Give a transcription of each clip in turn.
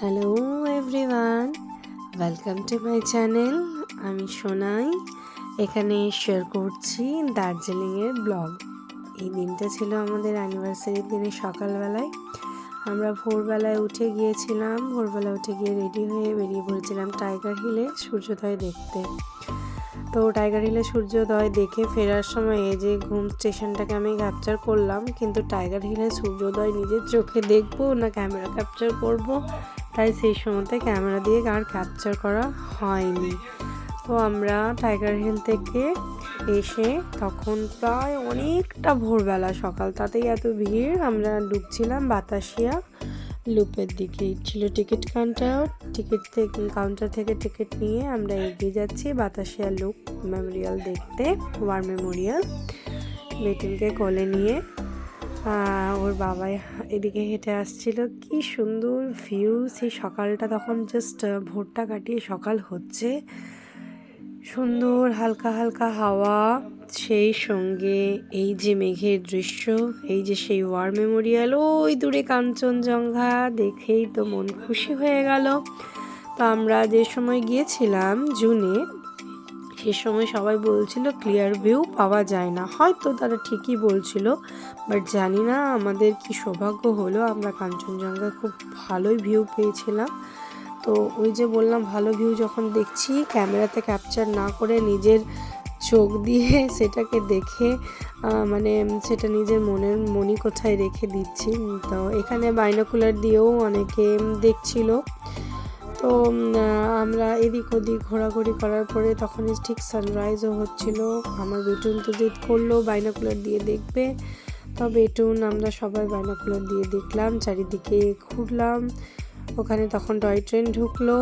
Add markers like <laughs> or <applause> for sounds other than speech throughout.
Hello everyone welcome to my channel আমি সোনাই। এখানে share করছি দার্জিলিংয়ের ব্লগ এই দিনটা ছিল আমাদের অ্যানিভার্সারির দিনে সকালবেলায়। আমরা ভোরবেলায় উঠে গিয়েছিলাম। ভোরবেলা উঠে গিয়ে রেডি হয়ে বেরিয়ে পড়েছিলাম টাইগার হিলে সূর্যোদয় দেখতে। তো টাইগার হিলে সূর্যোদয় দেখে ফেরার সময় এই যে ঘুম স্টেশনটাকে আমি ক্যাপচার করলাম, কিন্তু টাইগার হিলে সূর্যোদয় নিজের চোখে দেখব না ক্যামেরা ক্যাপচার করব? তাই সেই সময়তে ক্যামেরা দিয়ে আর ক্যাপচার করা হয়নি। তো আমরা টাইগার হিল থেকে এসে তখন প্রায় অনেকটা ভোরবেলা, সকাল তাতেই এত ভিড়, আমরা ঢুকছিলাম বাতাসিয়া লুপের দিকে। ছিল টিকিট কাউন্টার টিকিট থেকে কাউন্টার থেকে টিকিট নিয়ে আমরা এগিয়ে যাচ্ছি বাতাসিয়া লুপ মেমোরিয়াল দেখতে ওয়ার মেমোরিয়াল বেটিনকে কোলে নিয়ে ওর বাবাই এদিকে হেঁটে আসছিল। কি সুন্দর ভিউ সেই সকালটা তখন জাস্ট ভোরটা কাটিয়ে সকাল হচ্ছে। সুন্দর হালকা হালকা হাওয়া, সেই সঙ্গে এই যে মেঘের দৃশ্য, এই যে সেই ওয়ার মেমোরিয়াল ওই দূরে কাঞ্চনজঙ্ঘা, দেখেই তো মন খুশি হয়ে গেল। তো আমরা যে সময় গিয়েছিলাম জুনে সে সময় সবাই বলছিল ক্লিয়ার ভিউ পাওয়া যায় না। হয়তো তারা ঠিকই বলছিল বাট জানি না আমাদের কি সৌভাগ্য হলো। আমরা কাঞ্চনজঙ্ঘা খুব ভালোই ভিউ পেয়েছিলাম। তো ওই যে বললাম, ভালো ভিউ যখন দেখছি, ক্যামেরাতে ক্যাপচার না করে নিজের চোখ দিয়ে <laughs> সেটাকে দেখে মানে সেটা নিজের মনের মনি কোথায় রেখে দিচ্ছি। তো এখানে বাইনোকুলার দিয়েও অনেকে দেখছিল। তো আমরা এদিক ওদিক ঘোরাঘুরি করার পরে তখনই ঠিক সানরাইজও হচ্ছিল। আমার বেটুন তো জেদ করল বাইনাকুলার দিয়ে দেখবে। তো বেটুন, আমরা সবাই বাইনাকুলার দিয়ে দেখলাম, চারিদিকে ঘুরলাম। ওখানে তখন টয় ট্রেন ঢুকলো।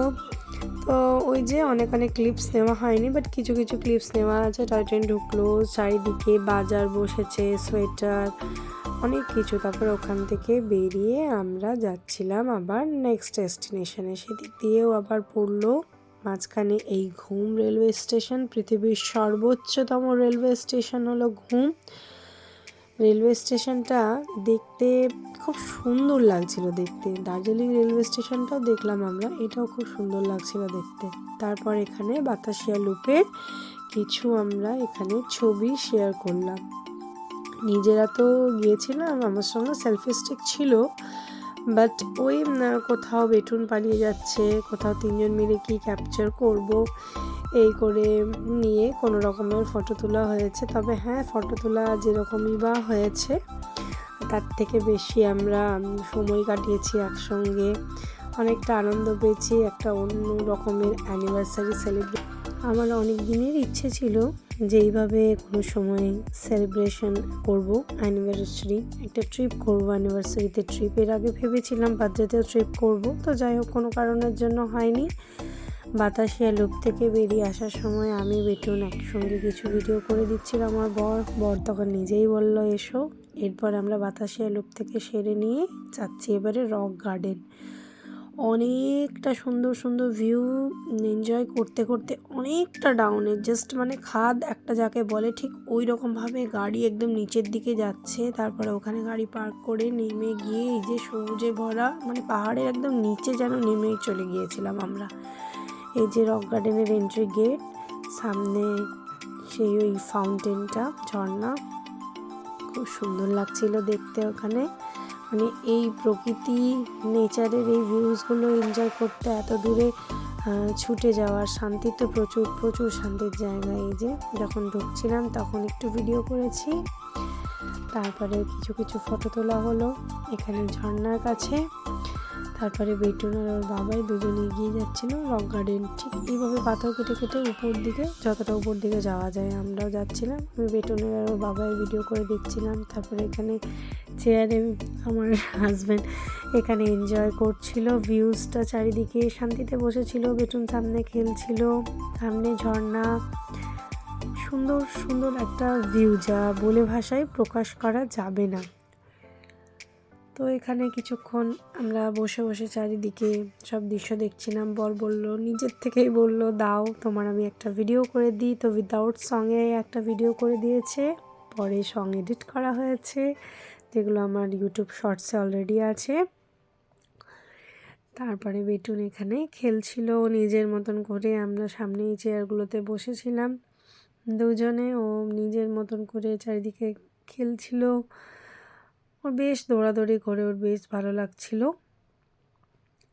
তো ওই যে অনেক অনেক ক্লিপস নেওয়া হয়নি বাট কিছু কিছু ক্লিপস নেওয়া আছে। টয় ট্রেন ঢুকলো, চারিদিকে বাজার বসেছে সোয়েটার অনেক কিছু। তারপর ওখান থেকে বেরিয়ে আমরা যাচ্ছিলাম আবার নেক্সট ডেস্টিনেশনে সেদিক দিয়েও আবার পড়ল মাঝখানে এই ঘুম রেলওয়ে স্টেশন পৃথিবীর সর্বোচ্চতম রেলওয়ে স্টেশন হলো ঘুম। রেলওয়ে স্টেশনটা দেখতে খুব সুন্দর লাগছিল দেখতে। দার্জিলিং রেলওয়ে স্টেশনটাও দেখলাম আমরা, এটাও খুব সুন্দর লাগছিল দেখতে। তারপর এখানে বাতাসিয়া লুপের কিছু আমরা এখানে ছবি শেয়ার করলাম। নিজেরা তো গিয়েছিলাম, আমার সঙ্গে সেলফি স্টিক ছিল বাট ওই কোথাও বেটুন পালিয়ে যাচ্ছে, কোথাও তিনজন মিলে কি ক্যাপচার করব, এই করে নিয়ে কোনো রকমের ফটো তোলা হয়েছে। তবে হ্যাঁ ফটো তোলা যেরকমই বা হয়েছে, তার থেকে বেশি আমরা সময় কাটিয়েছি একসঙ্গে। অনেকটা আনন্দ পেয়েছি, একটা অন্য রকমের অ্যানিভার্সারি সেলিব্রেট আমার অনেক দিনের ইচ্ছে ছিল যে এইভাবে কোনো সময় সেলিব্রেশন করব অ্যানিভার্সারি একটা ট্রিপ করব অ্যানিভার্সারিতে ট্রিপ এর আগে ভেবেছিলাম বার্থডেতেও ট্রিপ করব, তো যাই হোক কোনো কারণের জন্য হয়নি। বাতাসিয়া লুপ থেকে বেরিয়ে আসার সময় আমি বেটুন একসঙ্গে কিছু ভিডিও করে দিচ্ছিলাম। আমার বর বর তখন নিজেই বলল, এসো। এরপর আমরা বাতাসিয়া লুপ থেকে সেরে নিয়ে যাচ্ছি এবারে রক গার্ডেন অনেকটা সুন্দর সুন্দর ভিউ এনজয় করতে করতে অনেকটা ডাউনে জাস্ট মানে খাদ একটা যাকে বলে ঠিক ওই রকমভাবে গাড়ি একদম নিচের দিকে যাচ্ছে, তারপরে ওখানে গাড়ি পার্ক করে নেমে গিয়ে এই যে সবুজে ভরা মানে পাহাড়ের একদম নিচে যেন নেমেই চলে গিয়েছিলাম আমরা। এই যে রক গার্ডেনের এন্ট্রি গেট সামনে সেই ওই ফাউন্টেনটা ঝর্ণা। খুব সুন্দর লাগছিল দেখতে ওখানে। মানে এই প্রকৃতি, নেচারের এই ভিউজগুলো এনজয় করতে এত দূরে ছুটে যাওয়ার শান্তি তো প্রচুর প্রচুর শান্তির জায়গা এই যে যখন ঢুকছিলাম তখন একটু ভিডিও করেছি। তারপরে কিছু কিছু ফটো তোলা হলো। এখানে ঝর্নার কাছে। তারপরে বেটুন আর ওর বাবাই দুজনে এগিয়ে যাচ্ছিল রক গার্ডেন। ঠিক এইভাবে পাথর কেটে কেটে উপর দিকে, যতটা উপর দিকে যাওয়া যায় আমরাও যাচ্ছিলাম। আমি বেটুনের আর ওর বাবাই ভিডিও করে দেখছিলাম। তারপরে এখানে চেয়ারে আমার হাজব্যান্ড এখানে এনজয় করছিল। ভিউজটা চারিদিকে শান্তিতে বসেছিল বেটুন সামনে খেলছিল। সামনে ঝর্ণা। সুন্দর সুন্দর একটা ভিউ যা বলে ভাষায় প্রকাশ করা যাবে না। তো এখানে কিছুক্ষণ আমরা বসে বসে চারিদিকে সব দৃশ্য দেখছিলাম। বর বলল, নিজের থেকেই বলল, দাও, তোমার আমি একটা ভিডিও করে দিই। তো উইদাউট সঙ্গে একটা ভিডিও করে দিয়েছে। পরে সং এডিট করা হয়েছে। যেগুলো আমার ইউটিউব শর্টসে অলরেডি আছে। তারপরে বেটুন এখানে খেলছিল। নিজের মতন করে আমরা সামনে এই চেয়ারগুলোতে বসেছিলাম। দুজনে ও নিজের মতন করে চারিদিকে খেলছিল। ওর বেশ দৌড়াদৌড়ি করে ওর বেশ ভালো লাগছিল।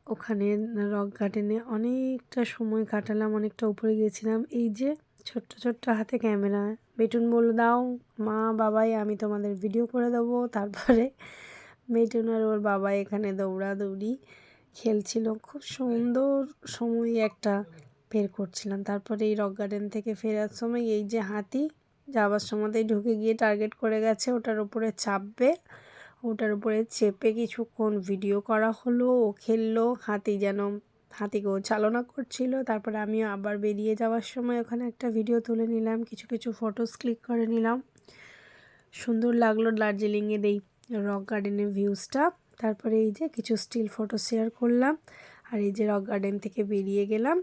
ওখানে রক গার্ডেনে অনেকটা সময় কাটালাম, অনেকটা উপরে গিয়েছিলাম। এই যে ছোট্ট ছোট্ট হাতে ক্যামেরা বেটুন বলল, দাও মা, বাবাই, আমি তোমাদের ভিডিও করে দেবো। তারপরে বেটুন আর ওর বাবা এখানে দৌড়াদৌড়ি খেলছিল। খুব সুন্দর সময় একটা বের করছিলাম। তারপরে এই রক গার্ডেন থেকে ফেরার সময় এই যে হাতি যাওয়ার সময়তেই ঢুকে গিয়ে টার্গেট করে গেছে, ওটার ওপরে চাপবে। ওটার উপরে চেপে কিছুক্ষণ ভিডিও করা হলো, ও খেললো, হাতি যেন হাতিকেও চালনা করছিল। তারপরে আমিও আবার বেরিয়ে যাওয়ার সময় ওখানে একটা ভিডিও তুলে নিলাম, কিছু কিছু ফটোস ক্লিক করে নিলাম। সুন্দর লাগল দার্জিলিংয়ের এই রক গার্ডেনের ভিউজটা তারপরে এই যে কিছু স্টিল ফটো শেয়ার করলাম, আর এই যে রক গার্ডেন থেকে বেরিয়ে গেলাম।